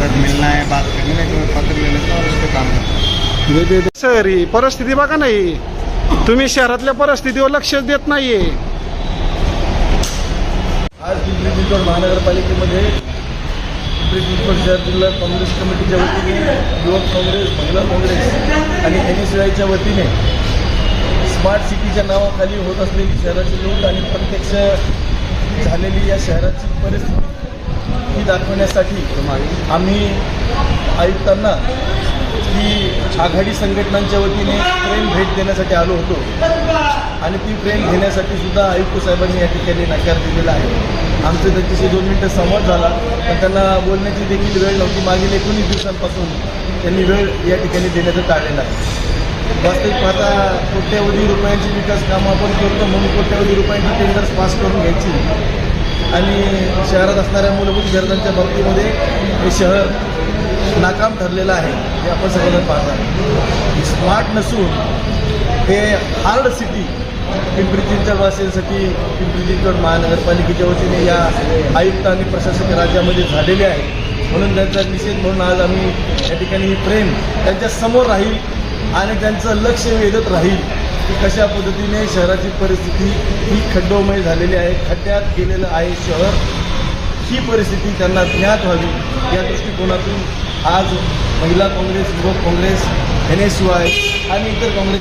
अगर मिलना है बात करनी है तो पत्र ले लेते हैं और उस पर काम करते हैं सर ही परिस्थिती बघा नाही तुम्ही शहरातल्या परिस्थितीवर लक्ष देत नाहीये. आज पिंपरी चिंचवड महानगरपालिकेमध्ये पिंपरी चिंचवड शहर जिल्हा काँग्रेस कमिटीच्या वतीने युवक काँग्रेस महिला काँग्रेस आणि एन एस आयच्या वतीने स्मार्ट सिटीच्या नावाखाली होत असलेली शहराची लूट आणि प्रत्यक्ष झालेली या शहराची परिस्थिती ही दाखवण्यासाठी आम्ही आयुक्तांना ही आघाडी संघटनांच्या वतीने प्रेम भेट देण्यासाठी आलो होतो. आणि ती प्रेम घेण्यासाठी सुद्धा आयुक्त साहेबांनी या ठिकाणी नकार दिलेला आहे. आमचं त्यांच्याशी दोन मिनटं संवाद झाला पण त्यांना बोलण्याची देखील वेळ नव्हती. मागील एकोणीस दिवसांपासून त्यांनी वेळ या ठिकाणी देण्याचं टाळलेलं आहे. वास्तविक पाहता कोट्यवधी रुपयांची विकास कामं आपण करतो म्हणून कोट्यवधी रुपयांची टेंडर्स पास करून घ्यायची. आणि शहरात असणाऱ्या मूलभूत गरजांच्या बाबतीमध्ये हे शहर नाकाम ठरलेलं आहे हे आपण सगळेजण पाहता स्मार्ट नसून हे हार्ड सिटी पिंपरी चिंचवड वासियांसाठी पिंपरी चिंचवड महानगरपालिकेच्या वतीने या आयुक्त आणि प्रशासक राज्यामध्ये झालेले आहे. म्हणून त्यांचा निषेध म्हणून आज आम्ही या ठिकाणी ही प्रेम त्यांच्यासमोर राहील आणि त्यांचं लक्ष वेधत राहील. की कशा पद्धतीने शहराची परिस्थिती ही खड्डोमय झालेली आहे खड्ड्यात गेलेलं आहे शहर ही परिस्थिती त्यांना ज्ञात व्हावी. या दृष्टिकोनातून आज महिला काँग्रेस युवक Congress N S U I आणि इतर काँग्रेस